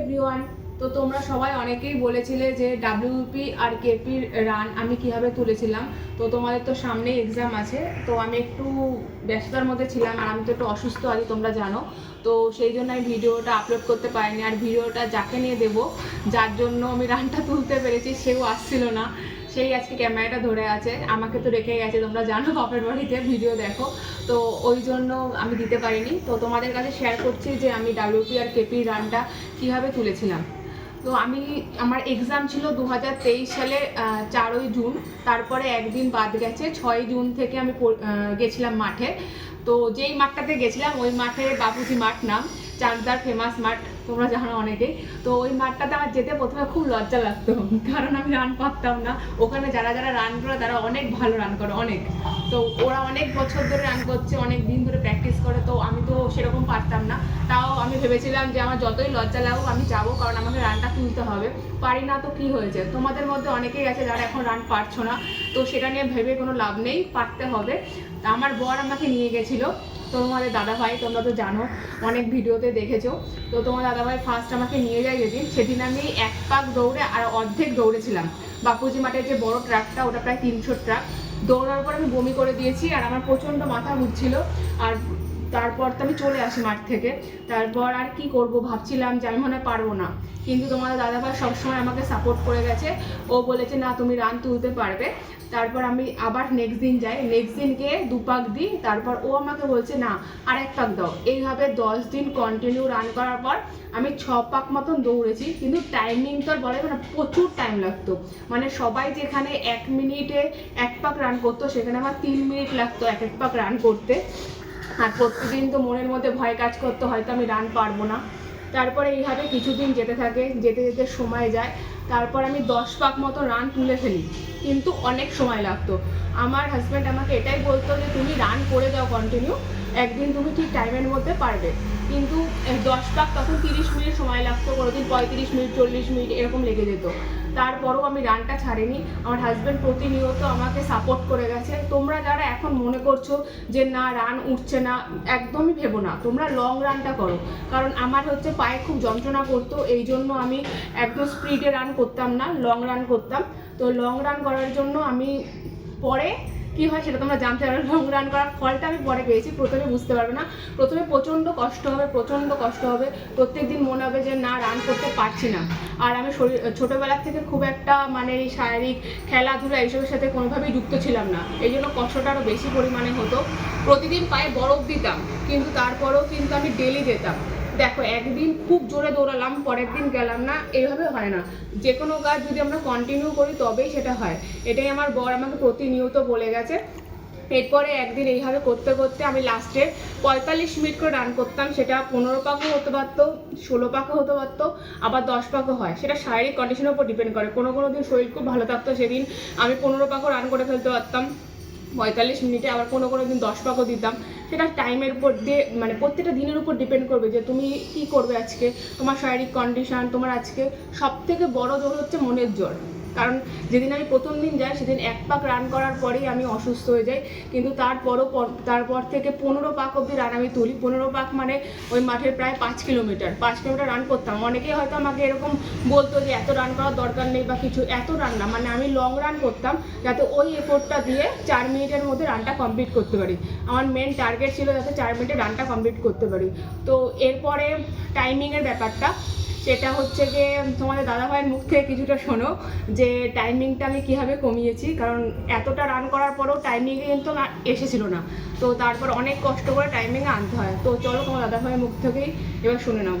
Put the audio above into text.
Everyone তো তোমরা সবাই অনেকেই বলেছিলে যে ডাব্লিউপি আর কেপির রান আমি কীভাবে তুলেছিলাম। তো তোমাদের তো সামনেই এক্সাম আছে। তো আমি একটু ব্যস্ততার মধ্যে ছিলাম আর আমি তো একটু অসুস্থ আছি তোমরা জানো। তো সেই জন্য আমি ভিডিওটা আপলোড করতে পারিনি। আর ভিডিওটা যাকে নিয়ে দেবো, যার জন্য আমি রানটা তুলতে পেরেছি, সেও আসছিল না। সেই আজকে ক্যামেরাটা ধরে আছে, আমাকে তো রেখে গেছে, তোমরা জানো বাপের বাড়িতে ভিডিও দেখো। তো ওই জন্য আমি দিতে পারিনি। তো তোমাদের কাছে শেয়ার করছি যে আমি ডাব্লিউপি আর কেপি রানটা কীভাবে তুলেছিলাম। তো আমি, আমার এক্সাম ছিল দু হাজার তেইশ সালে চারই জুন। তারপরে একদিন বাদ গেছে। ছয় জুন থেকে আমি গেছিলাম মাঠে। তো যেই মাঠটাতে গেছিলাম, ওই মাঠে বাপুজি মাঠ নাম, চাকদার ফেমাস মাঠ, তোমরা জানো অনেকে। তো ওই মাঠটাতে আমার যেতে প্রথমে খুব লজ্জা লাগতো, কারণ আমি রান পারতাম না। ওখানে যারা যারা রান করে, তারা অনেক ভালো রান করে, অনেক। তো ওরা অনেক বছর ধরে রান করছে, অনেক দিন ধরে প্র্যাকটিস করে, তো আমি তো সেরকম পারতাম না। আমি ভেবেছিলাম যে আমার যতই লজ্জা লাগুক আমি যাব, কারণ আমাকে রানটা তুলতে হবে। পারি না তো কি হয়েছে? তোমাদের মধ্যে অনেকেই আছে যারা এখন রান পারছ না, তো সেটা নিয়ে ভেবে কোনো লাভ নেই, পারতে হবে। আমার বর আমাকে নিয়ে গেছিল। তো তোমাদের দাদাভাই, তোমরা তো জানো, অনেক ভিডিওতে দেখেছ। তো তোমার দাদাভাই ফার্স্ট আমাকে নিয়ে যায় যেদিন। সেদিন আমি এক পাক দৌড়ে আর অর্ধেক দৌড়েছিলাম। বাপুজি মাঠের যে বড় ট্রাকটা, ওটা প্রায় তিনশো ট্রাক। দৌড়ার পর আমি বমি করে দিয়েছি, আর আমার প্রচণ্ড মাথা ঘুরছিল। আর তারপর তো আমি চলে আসি মাঠ থেকে। তারপর আর কি করব? ভাবছিলাম যে আমি মনে হয় পারব না। কিন্তু তোমাদের দাদাভাই সবসময় আমাকে সাপোর্ট করে গেছে। ও বলেছে, না, তুমি রান তুলতে পারবে। তারপর আমি আবার নেক্সট দিন যাই। নেক্সট দিন গিয়ে দু পাক দিই। তারপর ও আমাকে বলছে, না, আর এক পাক দাও। এইভাবে দশ দিন কন্টিনিউ রান করার পর আমি ছ পাক মতন দৌড়েছি। কিন্তু টাইমিং তো আর বলে না, প্রচুর টাইম লাগতো। মানে সবাই যেখানে এক মিনিটে এক পাক রান করতো, সেখানে আমার তিন মিনিট লাগতো এক এক পাক রান করতে। আর প্রতিদিন তো মনের মধ্যে ভয় কাজ করতে, হয়তো আমি রান পারব না। তারপরে এইভাবে কিছুদিন যেতে থাকে, যেতে যেতে সময় যায়। তারপর আমি দশ পাক মতো রান তুলে ফেলি, কিন্তু অনেক সময় লাগতো। আমার হাজব্যান্ড আমাকে এটাই বলতো যে, তুমি রান করে দাও কন্টিনিউ একদিন তুমি ঠিক টাইমের মধ্যে পারবে। কিন্তু দশ পাক তখন তিরিশ মিনিট সময় লাগতো কোনোদিন পঁয়ত্রিশ মিনিট, চল্লিশ মিনিট এরকম লেগে যেত। তারপরও আমি রানটা ছাড়িনি। আমার হাজব্যান্ড প্রতিনিয়ত আমাকে সাপোর্ট করে গেছে। তোমরা যারা এখন মনে করছ যে না রান উঠছে না, একদমই ভেবো না। তোমরা লং রানটা করো। কারণ আমার হচ্ছে পায়ে খুব যন্ত্রণা করতো, এই জন্য আমি একদম স্পিডে রান করতাম না লং রান করতাম। তো লং রান করার জন্য আমি পরে কি হয় সেটা তোমরা জানতে পারবে। লং রান করার ফলটা আমি পরে পেয়েছি, প্রথমে বুঝতে পারবে না। প্রথমে প্রচণ্ড কষ্ট হবে, প্রচণ্ড কষ্ট হবে। প্রত্যেক দিন মনে হবে যে, না, রান করতে পারছি না। আর আমি শরীর, ছোটোবেলার থেকে খুব একটা মানে শারীরিক খেলাধুলা এইসবের সাথে কোনোভাবেই যুক্ত ছিলাম না। এই জন্য কষ্টটা আরও বেশি পরিমাণে হতো। প্রতিদিন পায়ে বরফ দিতাম, কিন্তু তারপরেও কিন্তু আমি ডেলি যেতাম। দেখো, একদিন খুব জোরে দৌড়ালাম, পরের দিন গেলাম না এইভাবে হয় না। যে কোনো কাজ যদি আমরা কন্টিনিউ করি, তবেই সেটা হয়। এটাই আমার বর আমাকে প্রতিনিয়ত বলে গেছে। এরপরে একদিন এইভাবে করতে করতে আমি লাস্টে পঁয়তাল্লিশ মিনিট করে রান করতাম। সেটা পনেরো পাকও হতে পারতো, ষোলো পাকও হতে পারতো, আবার দশ পাকও হয়। সেটা শারীরিক কন্ডিশনের উপর ডিপেন্ড করে। কোনো কোনো দিন শরীর খুব ভালো থাকতো, সেদিন আমি পনেরো পাকও রান করে ফেলতে পারতাম। পঁয়তাল্লিশ মিনিটে আবার কোনো কোনো দিন দশ পাকও দিতাম। সেটা টাইমের উপর দিয়ে মানে প্রত্যেকটা দিনের উপর ডিপেন্ড করবে যে তুমি কি করবে আজকে? তোমার শারীরিক কন্ডিশন তোমার আজকে সব থেকে বড় জোর হচ্ছে মনের জোর। কারণ যেদিন আমি প্রথম দিন যাই, সেদিন এক পাক রান করার পরেই আমি অসুস্থ হয়ে যাই। কিন্তু তারপরও পর- তারপর থেকে পনেরো পাক অবধি রান আমি তুলি। পনেরো পাক মানে ওই মাঠের প্রায় পাঁচ কিলোমিটার। পাঁচ কিলোমিটার রান করতাম। অনেকেই হয়তো আমাকে এরকম বলতো যে, এত রান করার দরকার নেই বা কিছু। এত রান না। মানে আমি লং রান করতাম যাতে ওই এফোর্টটা দিয়ে চার মিনিটের মধ্যে রানটা কমপ্লিট করতে পারি। আমার মেন টার্গেট ছিল যাতে চার মিনিটে রানটা কমপ্লিট করতে পারি। তো এরপরে টাইমিংয়ের ব্যাপারটা। সেটা হচ্ছে যে, তোমাদের দাদাভাইয়ের মুখ থেকে কিছুটা শোনো, যে টাইমিংটা আমি কীভাবে কমিয়েছি, কারণ এতটা রান করার পরেও টাইমিংয়ে কিন্তু এসেছিল না। তো তারপর অনেক কষ্ট করে টাইমিংয়ে আনতে হয়। তো চলো তোমার দাদাভাইয়ের মুখ থেকেই এবার শুনে নাও।